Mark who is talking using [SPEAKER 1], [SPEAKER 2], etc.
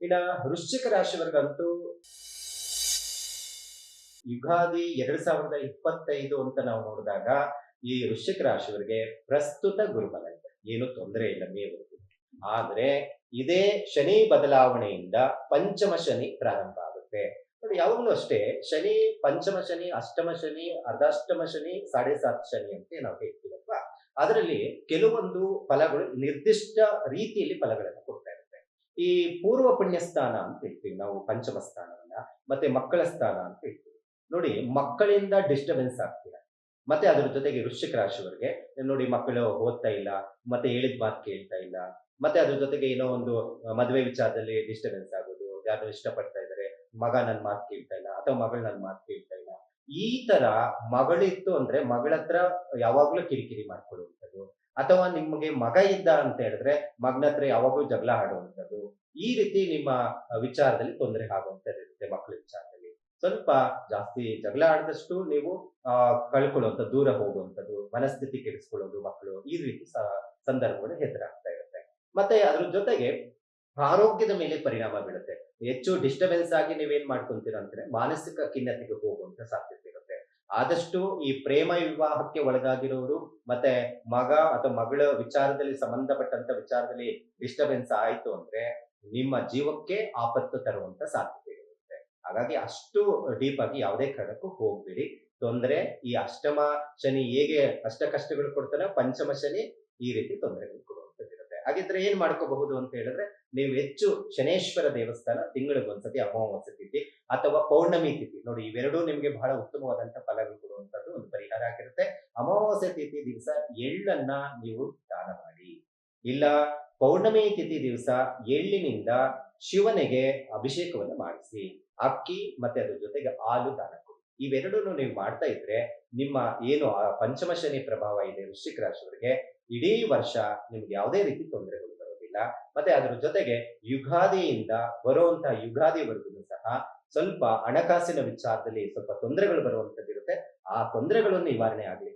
[SPEAKER 1] ಇನ್ನ ವೃಶ್ಚಿಕ ರಾಶಿಯವರ್ಗಂತೂ ಯುಗಾದಿ ಎರಡ್ ಸಾವಿರದ ಇಪ್ಪತ್ತೈದು ಅಂತ ನಾವು ನೋಡಿದಾಗ ಈ ವೃಶ್ಚಿಕ ರಾಶಿಯವರಿಗೆ ಪ್ರಸ್ತುತ ಗುರುಬಲ ಇದೆ. ಏನು ತೊಂದರೆ ಇಲ್ಲ ಮೇವರೆಗೂ ಆದ್ರೆ ಇದೇ ಶನಿ ಬದಲಾವಣೆಯಿಂದ ಪಂಚಮ ಶನಿ ಪ್ರಾರಂಭ ಆಗುತ್ತೆ. ನೋಡಿ, ಯಾವಾಗಲೂ ಅಷ್ಟೇ ಶನಿ ಪಂಚಮ ಶನಿ, ಅಷ್ಟಮ ಶನಿ, ಅರ್ಧಾಷ್ಟಮ ಶನಿ ಸಾಡೆ ಸಾತ್ ಶನಿ ಅಂತ ನಾವು ಹೇಳ್ತೀವಲ್ವಾ? ಅದರಲ್ಲಿ ಕೆಲವೊಂದು ಫಲಗಳು ನಿರ್ದಿಷ್ಟ ರೀತಿಯಲ್ಲಿ ಫಲಗಳನ್ನು ಕೊಡ್ತಾ ಇರುತ್ತೆ ಈ ಪೂರ್ವ ಪುಣ್ಯ ಸ್ಥಾನ ಅಂತ ಹೇಳ್ತೀವಿ ನಾವು, ಪಂಚಮ ಸ್ಥಾನವನ್ನ, ಮತ್ತೆ ಮಕ್ಕಳ ಸ್ಥಾನ ಅಂತ ಹೇಳ್ತೀವಿ. ನೋಡಿ, ಮಕ್ಕಳಿಂದ ಡಿಸ್ಟರ್ಬೆನ್ಸ್ ಆಗ್ತೀರಾ? ಮತ್ತೆ ಅದ್ರ ಜೊತೆಗೆ ವೃಶ್ಚಿಕ ರಾಶಿಯವರಿಗೆ, ನೋಡಿ ಮಕ್ಕಳು ಓದ್ತಾ ಇಲ್ಲ, ಮತ್ತೆ ಹೇಳಿದ ಮಾತು ಕೇಳ್ತಾ ಇಲ್ಲ, ಮತ್ತೆ ಅದ್ರ ಜೊತೆಗೆ ಏನೋ ಒಂದು ಮದುವೆ ವಿಚಾರದಲ್ಲಿ ಡಿಸ್ಟರ್ಬೆನ್ಸ್ ಆಗೋದು ಯಾರು ಇಷ್ಟಪಡ್ತಾ ಇದ್ದಾರೆ ಮಗ ನನ್ನ ಮಾತು ಕೇಳ್ತಾ ಇಲ್ಲ, ಅಥವಾ ಮಗಳು ನನ್ನ ಮಾತು ಕೇಳ್ತಾ ಇಲ್ಲ, ಈ ತರ ಮಗಳಿತ್ತು ಅಂದ್ರೆ ಮಗಳ ಹತ್ರ ಯಾವಾಗ್ಲೂ ಕಿರಿಕಿರಿ ಮಾಡ್ಕೊಳ್ಳುವಂಥದ್ದು ಅಥವಾ ನಿಮಗೆ ಮಗ ಇದ್ದ ಅಂತ ಹೇಳಿದ್ರೆ ಮಗನ ಹತ್ರ ಯಾವಾಗ್ಲೂ ಜಗಳ ಆಡುವಂಥದ್ದು. ಈ ರೀತಿ ನಿಮ್ಮ ವಿಚಾರದಲ್ಲಿ ತೊಂದರೆ ಆಗುವಂಥದ್ದು ಇರುತ್ತೆ ಮಕ್ಕಳ ವಿಚಾರದಲ್ಲಿ. ಸ್ವಲ್ಪ ಜಾಸ್ತಿ ಜಗಳ ಆಡಿದಷ್ಟು ನೀವು, ಆ, ಕಳ್ಕೊಳ್ಳುವಂಥ ದೂರ ಹೋಗುವಂಥದ್ದು, ಮನಸ್ಥಿತಿ ಕೆಡಿಸ್ಕೊಳ್ಳೋದು ಮಕ್ಕಳು ಈ ರೀತಿ ಸಂದರ್ಭಗಳು ಹೆದರಾಗ್ತಾ ಇರುತ್ತೆ. ಮತ್ತೆ ಅದ್ರ ಜೊತೆಗೆ ಆರೋಗ್ಯದ ಮೇಲೆ ಪರಿಣಾಮ ಬೀಳುತ್ತೆ. ಹೆಚ್ಚು ಡಿಸ್ಟರ್ಬೆನ್ಸ್ ಆಗಿ ನೀವೇನ್ ಮಾಡ್ಕೊಂತೀರ ಅಂತಂದ್ರೆ ಮಾನಸಿಕ ಖಿನ್ನತೆಗೆ ಹೋಗುವಂತ ಸಾಧ್ಯತೆ ಆದಷ್ಟು ಈ ಪ್ರೇಮ ವಿವಾಹಕ್ಕೆ ಒಳಗಾಗಿರೋರು ಮತ್ತೆ ಮಗ ಅಥವಾ ಮಗಳ ವಿಚಾರದಲ್ಲಿ ಸಂಬಂಧಪಟ್ಟಂತ ವಿಚಾರದಲ್ಲಿ ಡಿಸ್ಟರ್ಬೆನ್ಸ್ ಆಯ್ತು ಅಂದ್ರೆ ನಿಮ್ಮ ಜೀವಕ್ಕೆ ಆಪತ್ತು ತರುವಂತ ಸಾಧ್ಯತೆ ಇರುತ್ತೆ. ಹಾಗಾಗಿ ಅಷ್ಟು ಡೀಪ್ ಆಗಿ ಯಾವುದೇ ಕಾರಣಕ್ಕೂ ಹೋಗ್ಬೇಡಿ. ತೊಂದರೆ, ಈ ಅಷ್ಟಮ ಶನಿ ಹೇಗೆ ಅಷ್ಟ ಕಷ್ಟಗಳು ಕೊಡ್ತಾನೆ ಪಂಚಮ ಶನಿ ಈ ರೀತಿ ತೊಂದರೆಗಳು ಕೊಡುವಂಥದ್ದು ಇರುತ್ತೆ. ಹಾಗಿದ್ರೆ ಏನ್ ಮಾಡ್ಕೋಬಹುದು ಅಂತ ಹೇಳಿದ್ರೆ, ನೀವು ಹೆಚ್ಚು ಶನೇಶ್ವರ ದೇವಸ್ಥಾನ ತಿಂಗಳಿಗೊಂದ್ಸತಿ ಅಮಾವಾಸ್ಯ ತಿಥಿ ಅಥವಾ ಪೌರ್ಣಮಿ ತಿಥಿ. ನೋಡಿ, ಇವೆರಡೂ ನಿಮಗೆ ಬಹಳ ಉತ್ತಮವಾದಂತಹ ಫಲಗಳು ಕೊಡುವಂತದ್ದು ಒಂದು ಪರಿಹಾರ ಆಗಿರುತ್ತೆ. ಅಮಾವಾಸ್ಯ ತಿಥಿ ದಿವಸ ಎಳ್ಳನ್ನ ನೀವು ದಾನ ಮಾಡಿ. ಇಲ್ಲ, ಪೌರ್ಣಮಿ ತಿಥಿ ದಿವಸ ಎಳ್ಳಿನಿಂದ ಶಿವನಿಗೆ ಅಭಿಷೇಕವನ್ನು ಮಾಡಿಸಿ. ಅಕ್ಕಿ ಮತ್ತೆ ಅದ್ರ ಜೊತೆಗೆ ಹಾಲು, ದಾನ ಕೊಡಿ. ಇವೆರಡನ್ನು ನೀವು ಮಾಡ್ತಾ ಇದ್ರೆ ನಿಮ್ಮ ಏನು ಪಂಚಮ ಶನಿ ಪ್ರಭಾವ ಇದೆ ವೃಶ್ಚಿಕ ರಾಶಿಯವರಿಗೆ, ಇಡೀ ವರ್ಷ ನಿಮ್ಗೆ ಯಾವುದೇ ರೀತಿ ತೊಂದರೆಗಳು ಬರೋದಿಲ್ಲ. ಮತ್ತೆ ಅದ್ರ ಜೊತೆಗೆ ಯುಗಾದಿಯಿಂದ ಬರುವಂತಹ ಯುಗಾದಿವರೆಗೂ ಸಹ ಸ್ವಲ್ಪ ಹಣಕಾಸಿನ ವಿಚಾರದಲ್ಲಿ ಸ್ವಲ್ಪ ತೊಂದರೆಗಳು ಬರುವಂತದ್ದು ಇರುತ್ತೆ ಆ ತೊಂದರೆಗಳು ನಿವಾರಣೆ ಆಗ್ಲಿಕ್ಕೆ